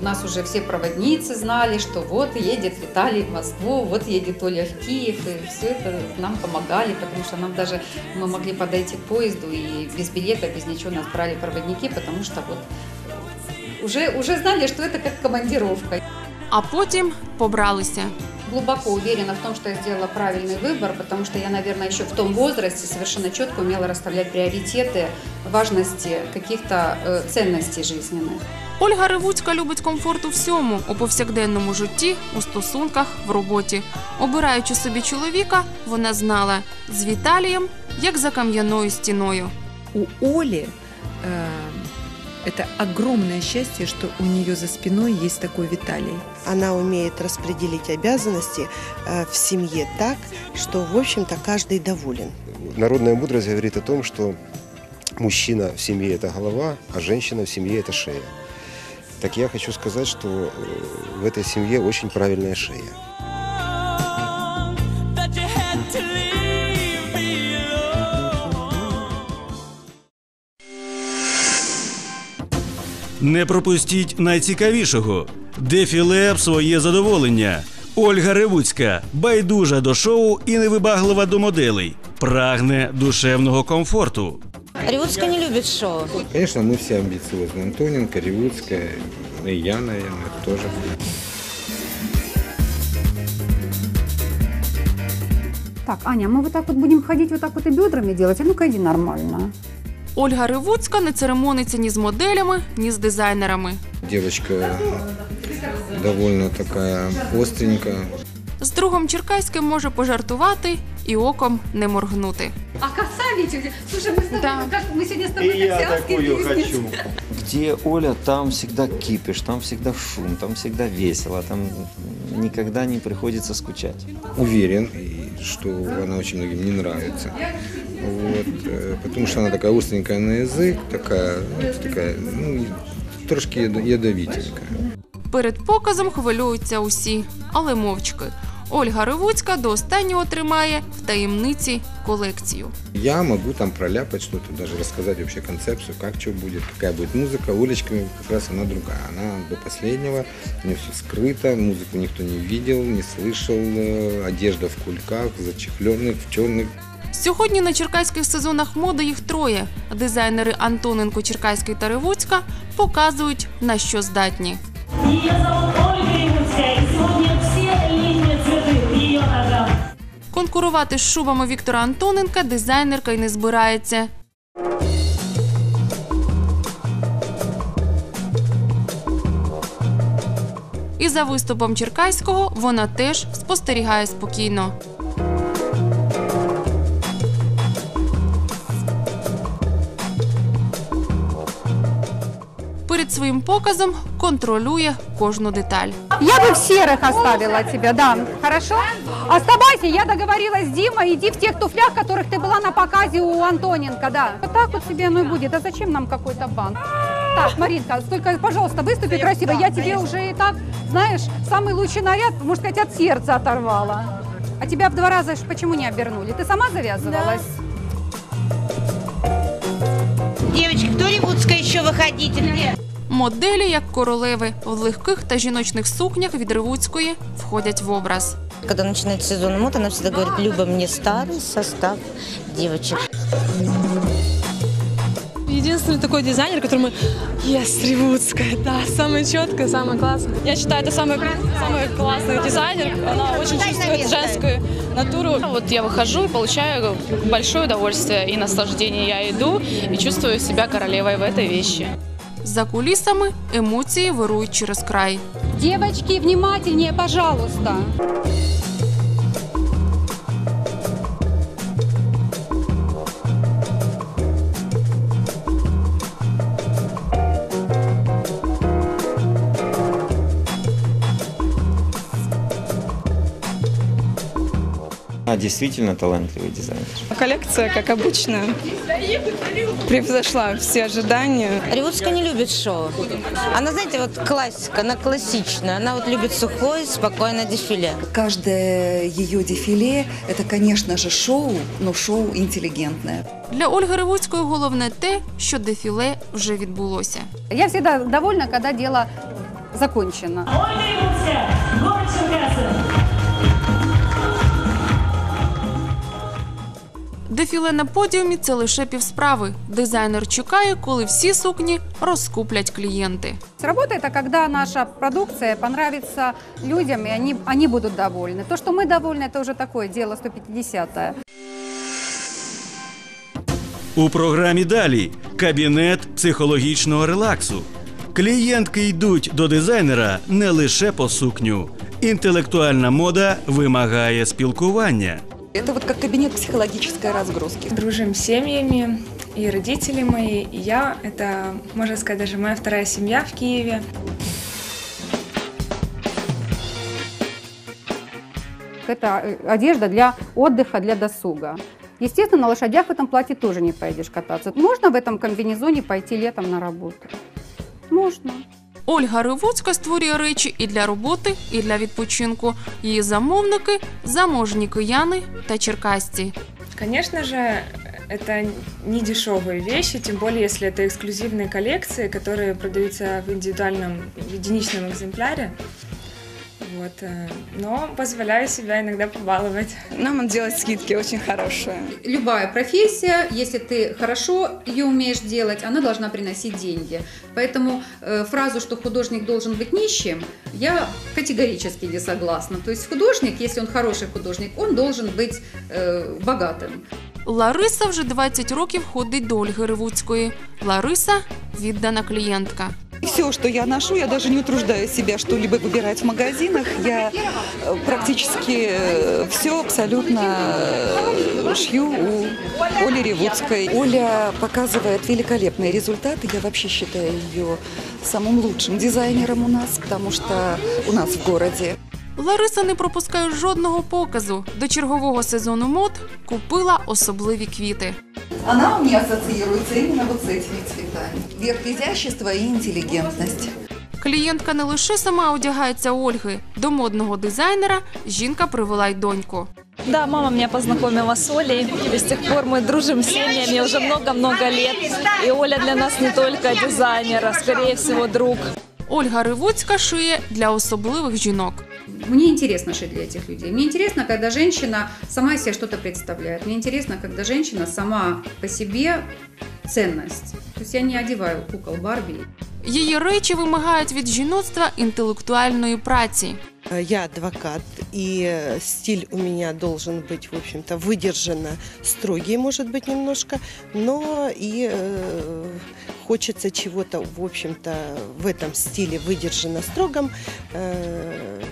у нас уже все проводницы знали, что вот едет Виталий в Москву, вот едет Оля в Киев, и все это нам помогали, потому что нам даже мы могли подойти к поезду и без билета, без ничего нас брали проводники, потому что вот уже, уже знали, что это как командировка. А потім побралися. Глубоко уверена в том, что я сделала правильный выбор, потому что я, наверное, еще в том возрасте совершенно четко умела расставлять приоритеты важности каких-то э, ценностей жизненных. Ольга Ревуцька любить комфорт у всьому у повсякденному житті, у стосунках, в роботі. Обираючи собі чоловіка, вона знала з Віталієм, як за кам'яною стіною. у Оли э, это огромное счастье, что у нее за спиной есть такой Виталий. Она умеет распределить обязанности э, в семье так, что, в общем-то, каждый доволен. Народная мудрость говорит о том, что мужчина в семье – это голова, а женщина в семье – это шея. Так я хочу сказать, что э, в этой семье очень правильная шея. Не пропустіть найцікавішого. Дефіле в своє задоволення. Ольга Ревуцька байдужа до шоу і невибаглива до моделей. Прагне душевного комфорту. Ревудская не любит шоу. Конечно, мы все амбициозны. Антоненко, Ревудская, и я, наверное, тоже. Так, Аня, мы вот так вот будем ходить, вот так вот и бедрами делать? А ну-ка иди нормально. Ольга Ревуцька не церемониться ні з моделями, ні з дизайнерами. Девочка довольно такая остренькая. З другом Черкаським може пожартувати і оком не моргнути. А красавичек, слушай, мы, с тобой, Да. как, мы сегодня с тобой как сиамские близнецы. Где Оля, там всегда кипиш, там всегда шум, там всегда весело, там никогда не приходится скучать. Уверен, и что она очень многим не нравится. Вот, э, потому что она такая остренькая на язык, такая, ну, такая, ну, трошки ядо- ядовитенькая. Перед показом хвилюються усі, але мовчки. Ольга Ревуцька до останнього тримає в таємниці колекцію. Я могу там проляпать что-то, даже рассказать вообще концепцию, как что будет, какая будет музыка. Олечка как раз она другая. Она до последнего, у нее все скрыто, музыку никто не видел, не слышал, э, одежда в кульках, зачехленных, в черных. Сьогодні на черкаських сезонах моди їх троє. Дизайнери Антоненко, Черкаський та Ревуцька показують на що здатні. Конкурувати шубами Віктора Антоненка дизайнерка й не збирається. І за виступом Черкаського вона теж спостерігає спокійно. Перед своїм показом контролює кожну деталь. Я бы в серых оставила тебя, да. Хорошо? Оставайся, я договорилась с Димой, иди в тех туфлях, которых ты была на показе у Антоненко, да. Вот так вот себе оно и будет. А зачем нам какой-то банк? Так, Маринка, только, пожалуйста, выступи красиво. Я тебе уже и так, знаешь, самый лучший наряд, можно сказать, от сердца оторвала. А тебя в два раза ж почему не обернули? Ты сама завязывалась? Девочки, кто Ревудская еще выходите? Где? Моделі, як королеви, в легких та жіночних сукнях від Ревуцької входять в образ. Когда начинается сезон мод, она всегда говорит, Люба, мне старый состав девочек. Единственный такой дизайнер, который мы... Yes, Ревудская, да, самая четкая, самая классная. Я считаю, это самый, самый классный дизайнер. Она очень чувствует женскую натуру. Вот я выхожу и получаю большое удовольствие и наслаждение. Я иду и чувствую себя королевой в этой вещи. За кулісами емоції вирують через край. Девочки, внимательнее, пожалуйста. Она действительно талантливый дизайнер. Коллекция, как обычно, превзошла все ожидания. Ревудская не любит шоу. Она, знаете, вот классика, она классичная. Она вот любит сухой, спокойное дефиле. Каждое ее дефиле – это, конечно же, шоу, но шоу интеллигентное. Для Ольги Ревуцької головне те, що дефіле вже відбулося. Я всегда довольна, когда дело закончено. Ольга Ревудская, город Черкассы. Дефіле на подіумі це лише півсправи. Дизайнер чекає, коли всі сукні розкуплять клієнти. Работа – это когда наша продукция понравится людям, и они, они будут довольны. То, что мы довольны, это уже такое дело 150-е. У програмі далі кабінет психологічного релаксу. Клієнтки йдуть до дизайнера не лише по сукню. Інтелектуальна мода вимагає спілкування. Это вот как кабинет психологической разгрузки. Дружим с семьями, и родители мои, и я. Это, можно сказать, даже моя вторая семья в Киеве. Это э, одежда для отдыха, для досуга. Естественно, на лошадях в этом платье тоже не поедешь кататься. Можно в этом комбинезоне пойти летом на работу? Можно. Ольга Ривуцька створює речі і для роботи, і для відпочинку. Її замовники заможні кияни та черкасці. Конечно же, это не дешевые вещи, тем более если это эксклюзивные коллекции, которые продаются в индивидуальном, в единичном экземпляре. Вот, э, но позволяю себя иногда побаловать. Нам делать скидки очень хорошие. Любая профессия, если ты хорошо ее умеешь делать, она должна приносить деньги. Поэтому э, фразу, что художник должен быть нищим, я категорически не согласна. То есть художник, если он хороший художник, он должен быть э, богатым. Лариса вже 20 років ходить до Ольги Ривуцької. Лариса віддана клієнтка. Все, что я ношу, я даже не утруждаю себя что-либо выбирать в магазинах. Я э, практически все абсолютно э, шью у Оли Ревудской. Оля показывает великолепные результаты. Я вообще считаю ее самым лучшим дизайнером у нас, потому что у нас в городе. Лариса не пропускає жодного показу. До чергового сезону мод купила особливі квіти. Она у меня ассоциируется именно вот с этими цветами. Верх изящества и интеллигентность. Клієнтка не лише сама одягається Ольги. До модного дизайнера жінка привела й доньку. Да, мама меня познакомила с Олей. И с тех пор мы дружим с семьями уже много-много лет. И Оля для нас не только дизайнер, а скорее всего друг. Ольга Ривуцька шиє для особливих жінок. Мне интересно шить для этих людей. Мне интересно, когда женщина сама из себя что-то представляет. Мне интересно, когда женщина сама по себе ценность. То есть я не одеваю кукол Барби. Її речі вимагають від жіноцтва інтелектуальної праці. Я адвокат, и э, стиль у меня должен быть, в общем-то, выдержанно строгий, может быть, немножко, но и э, хочется чего-то, в общем-то, в этом стиле выдержанно строгом, э,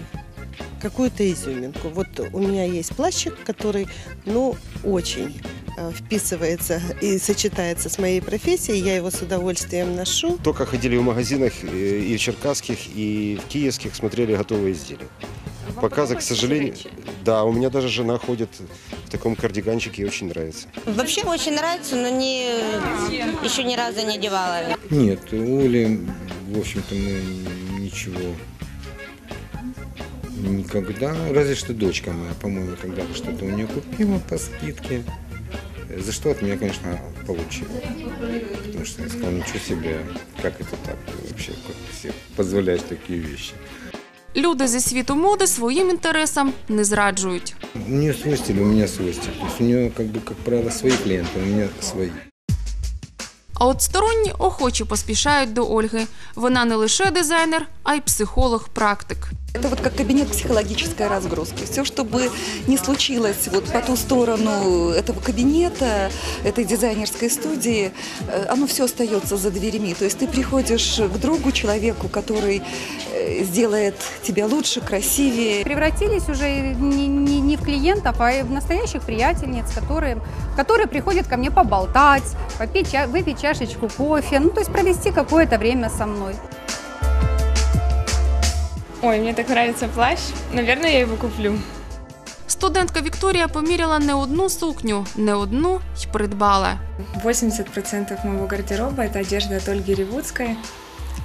какую-то изюминку. Вот у меня есть плащик, который, ну, очень э, вписывается и сочетается с моей профессией. Я его с удовольствием ношу. Только ходили в магазинах э, и в черкасских, и в киевских, смотрели готовые изделия. Показы, к сожалению, да, у меня даже жена ходит в таком кардиганчике и очень нравится. Вообще очень нравится, но не, еще ни разу не одевала. Нет, у Оли, в общем-то, мы ничего никогда, разве что дочка моя, по-моему, когда-то что-то у нее купила по скидке, за что от меня, конечно, получила. Потому что я сказал, ничего себе, как это так вообще, как ты себе позволяешь такие вещи. Люди зі світу моди своїм інтересам не зраджують. У нее свой стиль, у меня свой стиль. То есть у нее, как бы, как правило, свои клиенты, у меня свои. А от сторонні охоче поспішають до Ольги. Вона не лише дизайнер, а й психолог-практик. Это вот как кабинет психологической разгрузки. Все, что бы ни случилось вот по ту сторону этого кабинета, этой дизайнерской студии, э, оно все остается за дверями. То есть ты приходишь к другу, человеку, который э, сделает тебя лучше, красивее. Превратились уже не, не- не в клиентов, а в настоящих приятельниц, которые, которые приходят ко мне поболтать, попить, выпить чашечку кофе, ну то есть провести какое-то время со мной. Ой, мне так нравится плащ. Наверное, я его куплю. Студентка Вікторія поміряла не одну сукню, не одну й придбала. 80% моего гардероба – это одежда от Ольги Ревудской.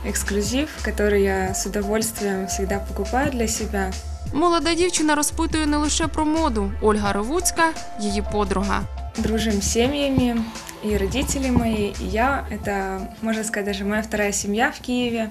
Эксклюзив, который я с удовольствием всегда покупаю для себя. Молода дівчина розпитує не лише про моду. Ольга Ривуцька – її подруга. Дружим с семьями, и родители мои, и я. Это, можно сказать, даже моя вторая семья в Киеве.